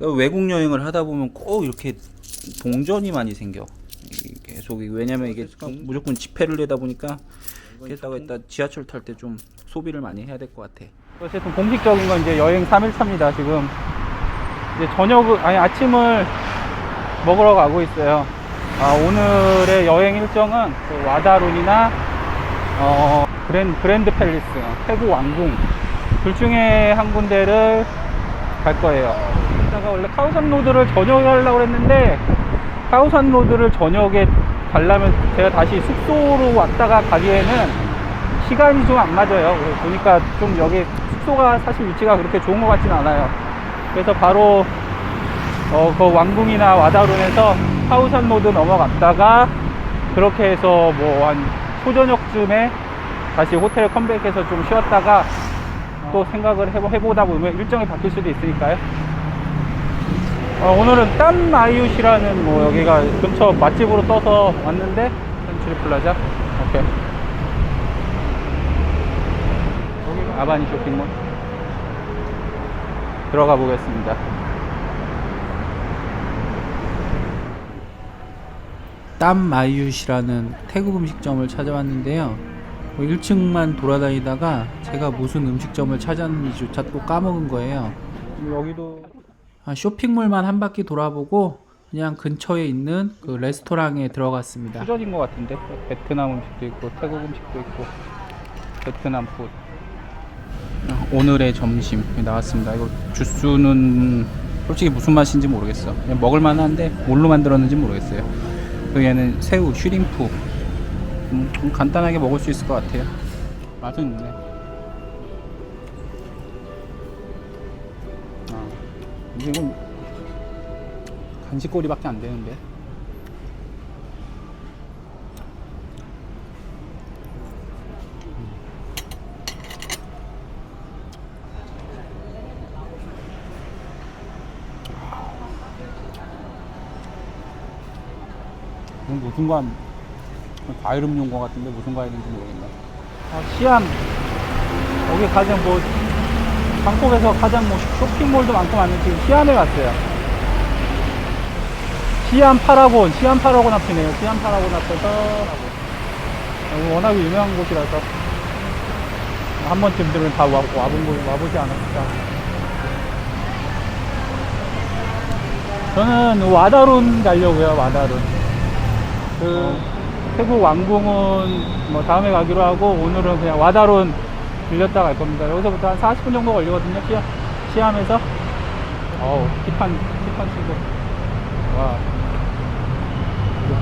그러니까 외국 여행을 하다 보면 꼭 이렇게 동전이 많이 생겨. 이 계속 이- 왜냐면 이게 무조건 지폐를 내다 보니까 게다가 이따 지하철 탈 때 좀 소비를 많이 해야 될 것 같아. 어쨌든 공식적인 건 이제 여행 3일차입니다. 지금 이제 저녁을 아니 아침을 먹으러 가고 있어요. 아, 오늘의 여행 일정은 그 와다룬이나 어, 그랜, 그랜드 팰리스, 태국 왕궁 둘 중에 한 군데를 갈 거예요. 제가 원래 카오산 로드를 저녁에 하려고 했는데 카오산 로드를 저녁에 가려면 제가 다시 숙소로 왔다가 가기에는 시간이 좀 안 맞아요. 보니까 좀 여기 숙소가 사실 위치가 그렇게 좋은 것 같진 않아요. 그래서 바로 어, 그 왕궁이나 와다룬에서 하우산 로드 넘어갔다가 그렇게 해서 뭐한 초저녁쯤에 다시 호텔 컴백해서 좀 쉬었다가 또 생각을 해보, 해보다 보면 일정이 바뀔 수도 있으니까요. 어, 오늘은 딴마이웃이라는 뭐 여기가 근처 맛집으로 떠서 왔는데 센츄리 플라자 오케이 여기가 아바니 쇼핑몰 들어가 보겠습니다 땀 마이윷이라는 태국 음식점을 찾아왔는데요. 1층만 돌아다니다가 제가 무슨 음식점을 찾았는지조차 또 까먹은 거예요. 여기도 아, 쇼핑몰만 한 바퀴 돌아보고 그냥 근처에 있는 그 레스토랑에 들어갔습니다. 수전인 것 같은데 베트남 음식도 있고 태국 음식도 있고 베트남 푸드 아, 오늘의 점심 나왔습니다. 이거 주스는 솔직히 무슨 맛인지 모르겠어. 그냥 먹을만 한데 뭘로 만들었는지 모르겠어요. 그 얘는 새우, 슈림프. 음, 좀 간단하게 먹을 수 있을 것 같아요. 맛은 있네. 이건 간식거리밖에 안 되는데. 이건 무슨 과 과일 음료인 것 같은데 무슨 과일인지 모르겠네. 어, 시암 여기 가장 뭐 방콕에서 가장 뭐 쇼핑몰도 많고 많은 지금 시암에 갔어요. 시암 파라곤 시암 파라곤 앞이네요. 시암 파라곤 앞에서 여기 워낙 유명한 곳이라서. 한 번쯤들은 다 와, 와본 곳 와보지 않았을까. 저는 와다룬 가려고요 와다룬. 그 태국 왕궁은 뭐 다음에 가기로 하고 오늘은 그냥 와다룬 들렸다 갈 겁니다. 여기서부터 한 40분 정도 걸리거든요. 시암, 시암에서. 어우, 티판, 티판 치고. 와.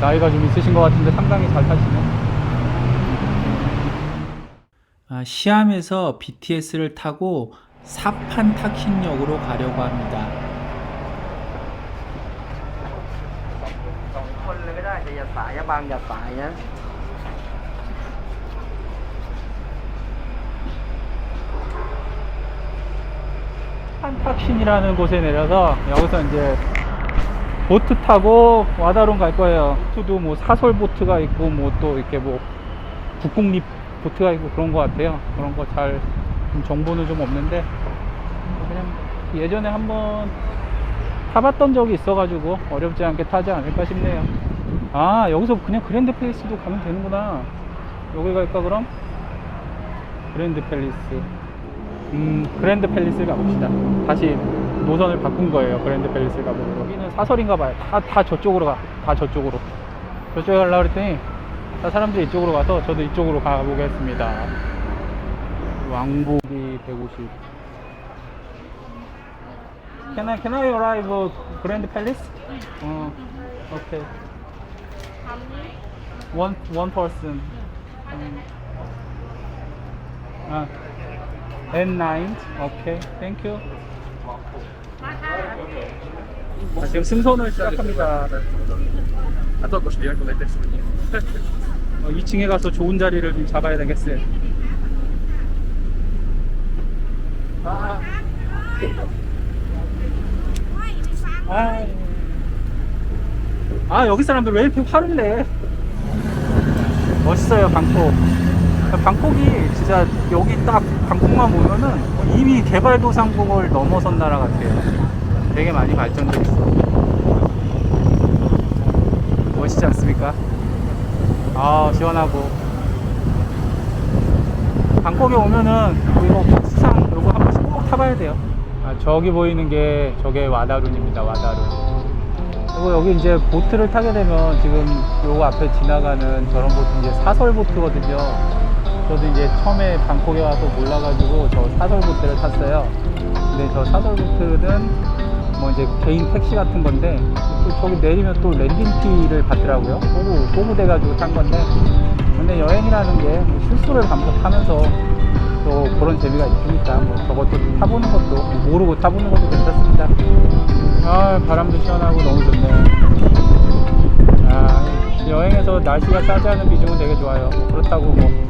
나이가 좀 있으신 것 같은데 상당히 잘 타시네. 아, 시암에서 BTS를 타고 사판 탁신역으로 가려고 합니다. 판탁신이라는 곳에 내려서 여기서 이제 보트 타고 와다룬 갈 거예요. 보트도 뭐 사설 보트가 있고 뭐 또 이렇게 뭐 북극립 보트가 있고 그런 것 같아요. 그런 거 잘 정보는 좀 없는데 그냥 예전에 한번 타봤던 적이 있어가지고 어렵지 않게 타지 않을까 싶네요. 아 여기서 그냥 그랜드 팰리스도 가면 되는구나. 여기 갈까 그럼? 그랜드 팰리스. 음, 그랜드 팰리스 가봅시다. 다시 노선을 바꾼 거예요. 그랜드 팰리스 가보고. 여기는 사설인가 봐요. 다, 다 저쪽으로 가. 다 저쪽으로. 저쪽에 가려고 그랬더니, 다 사람들이 이쪽으로 가서 저도 이쪽으로 가보겠습니다. 왕복이 150. Can I, can I arrive Grand Palace? 어, okay. One, one person. 음. 아. N9 오케이 땡큐 아, 지금 승선을 시작합니다. it was the only this one. 어, 2층에 가서 좋은 자리를 좀 잡아야 되겠어요. 아, 아, 아 여기 사람들 왜 이렇게 화를 내? 멋있어요 방콕 방콕이 진짜 여기 딱 방콕만 보면은 이미 개발도상국을 넘어선 나라 같아요 되게 많이 발전돼 있어. 멋있지 않습니까? 아 시원하고 방콕에 오면은 이거 수상 요거 한 번씩 꼭 타봐야 돼요. 아, 저기 보이는 게 저게 와다룬입니다. 와다룬. 그리고 여기 이제 보트를 타게 되면 지금 요 앞에 지나가는 저런 보트 이제 사설 보트거든요. 저도 이제 처음에 방콕에 와서 몰라가지고 저 사설 보트를 탔어요. 근데 저 사설 보트는 뭐 이제 개인 택시 같은 건데 또 저기 내리면 또 랜딩 피를 받더라고요. 꼬부 꼬부 돼가지고 탄 건데 근데 여행이라는 게 뭐 실수를 반복하면서 또 그런 재미가 있으니까 뭐 저것도 타보는 것도 모르고 타보는 것도 괜찮습니다. 아 바람도 시원하고 너무 좋네. 아 여행에서 날씨가 차지하는 비중은 되게 좋아요. 뭐 그렇다고 뭐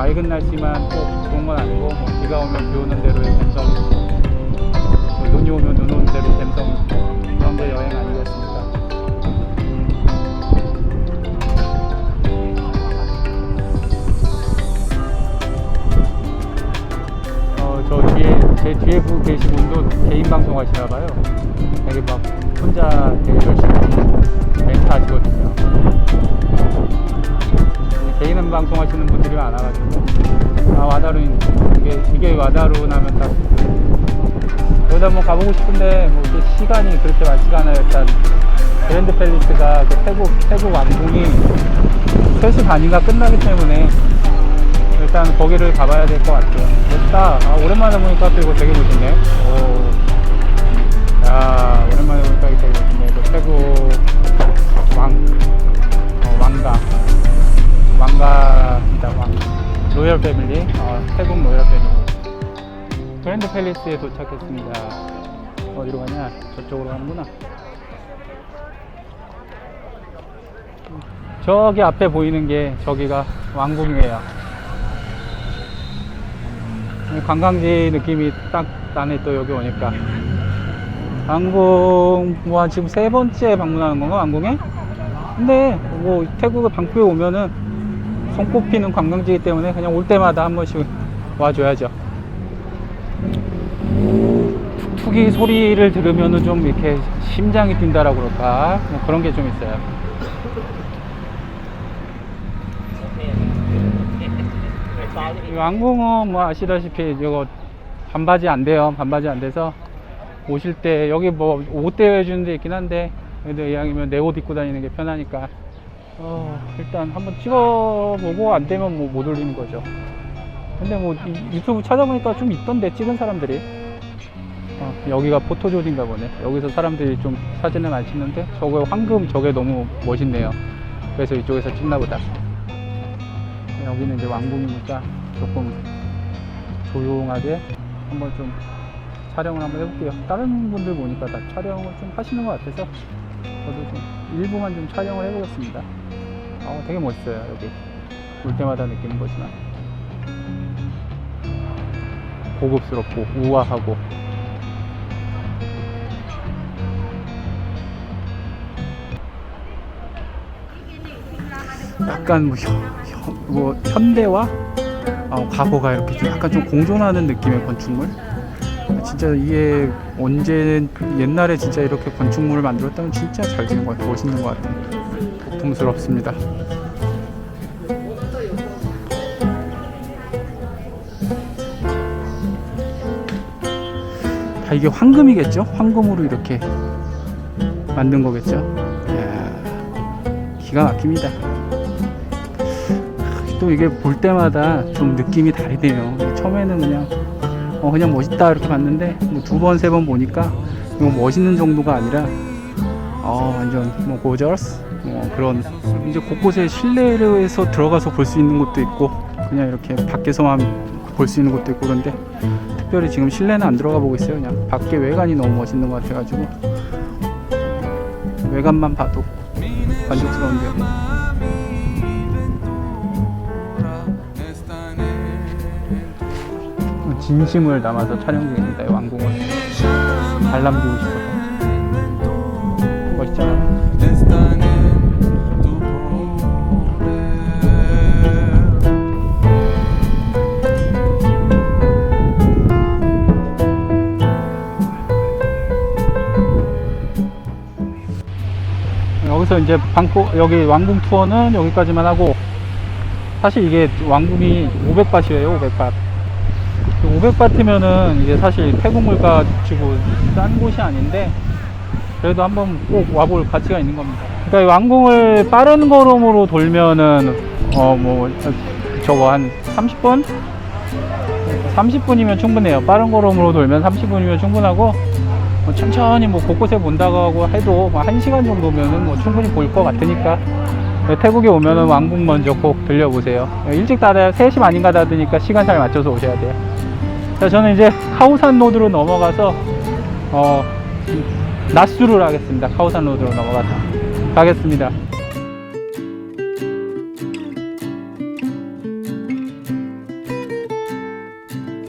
맑은 날씨만 꼭 좋은 건 아니고 뭐 비가 오면 비 오는 대로의 감성 눈이 오면 눈 오는 대로 감성 그런 게 여행 아니겠습니까? 어, 저 뒤에, 제 뒤에 분 계신 분도 개인 방송 하시나 봐요. 되게 막 혼자 되게 열심히 멘트 하시거든요. 개인 방송 하시는 분들이 많아가지고, 아, 와다룬, 이게, 이게 와다룬 하면 딱, 여기다 뭐 가보고 싶은데, 뭐 이렇게 시간이 그렇게 많지가 않아요. 일단, 그랜드 팰리스가 그 태국, 태국 왕궁이 3시 반인가 끝나기 때문에, 일단 거기를 가봐야 될 것 같아요. 멋있다. 아, 오랜만에 보니까 또 이거 되게 멋있네. 오. 야, 오랜만에 보니까 이거 되게 멋있네. 이거 태국 왕, 로열 패밀리. 어, 태국 로열 패밀리. 그랜드 팰리스에 도착했습니다. 어디로 가냐? 저쪽으로 가는구나. 저기 앞에 보이는 게 저기가 왕궁이에요. 관광지 느낌이 딱 나네 또 여기 오니까 왕궁 뭐 지금 세 번째 방문하는 건가 왕궁에? 근데 뭐 태국에 방콕에 오면은 손꼽히는 관광지이기 때문에 그냥 올 때마다 한 번씩 와줘야죠. 툭툭이 소리를 들으면은 좀 이렇게 심장이 뛴다라고 그럴까? 뭐 그런 게 좀 있어요. 이 왕궁은 뭐 아시다시피 이거 반바지 안 돼요. 반바지 안 돼서 오실 때 여기 뭐 옷 대여 해 주는 데 있긴 한데 그래도 이왕이면 내 옷 입고 다니는 게 편하니까 어, 일단 한번 찍어보고 안 되면 뭐 못 올리는 거죠. 근데 뭐 이- 유튜브 찾아보니까 좀 있던데 찍은 사람들이 어, 여기가 포토존인가 보네. 여기서 사람들이 좀 사진을 많이 찍는데 저거 황금 저게 너무 멋있네요. 그래서 이쪽에서 찍나 보다. 여기는 이제 왕궁이니까 조금 조용하게 한번 좀 촬영을 한번 해볼게요. 다른 분들 보니까 다 촬영을 좀 하시는 것 같아서 저도 좀 일부만 좀 촬영을 해보겠습니다. 어, 되게 멋있어요 여기 올 때마다 느끼는 거지만 고급스럽고 우아하고 약간 뭐, 현, 현, 뭐 현대와 어, 과거가 이렇게 좀 약간 좀 공존하는 느낌의 건축물. 아, 진짜 이게 언제 옛날에 진짜 이렇게 건축물을 만들었다면 진짜 잘 지은 것 같아요. 멋있는 것 같아요. 고풍스럽습니다. 다 이게 황금이겠죠? 황금으로 이렇게 만든 거겠죠? 이야, 기가 막힙니다. 또 이게 볼 때마다 좀 느낌이 다르네요. 처음에는 그냥 어 그냥 멋있다 이렇게 봤는데 뭐 두 번 세 번 보니까 이거 멋있는 정도가 아니라 어 완전 뭐 고저스 뭐 그런 이제 곳곳에 실내에서 들어가서 볼 수 있는 곳도 있고 그냥 이렇게 밖에서만 볼 수 있는 곳도 있고 그런데 특별히 지금 실내는 안 들어가 보고 있어요. 그냥 밖에 외관이 너무 멋있는 것 같아가지고 외관만 봐도 만족스러운데요. 진심을 담아서 촬영 중입니다. 왕궁을 잘 남기고 싶어서 멋있잖아요. 여기서 이제 방콕 여기 왕궁 투어는 여기까지만 하고 사실 이게 왕궁이 500밭이에요 500밭 500바트면은 이게 사실 태국 물가 치고 싼 곳이 아닌데 그래도 한번 꼭 와볼 가치가 있는 겁니다. 그러니까 이 왕궁을 빠른 걸음으로 돌면은 어 뭐 저거 한 30분? 30분이면 충분해요. 빠른 걸음으로 돌면 30분이면 충분하고 뭐 천천히 뭐 곳곳에 본다고 해도 뭐 1시간 정도면은 뭐 충분히 볼 것 같으니까 네, 태국에 오면은 왕궁 먼저 꼭 들려보세요. 네, 일찍 닫아요. 3시 반인가 닫으니까 시간 잘 맞춰서 오셔야 돼요. 자, 저는 이제 카오산 로드로 넘어가서 어 나스루를 하겠습니다. 카오산 로드로 넘어가서 가겠습니다.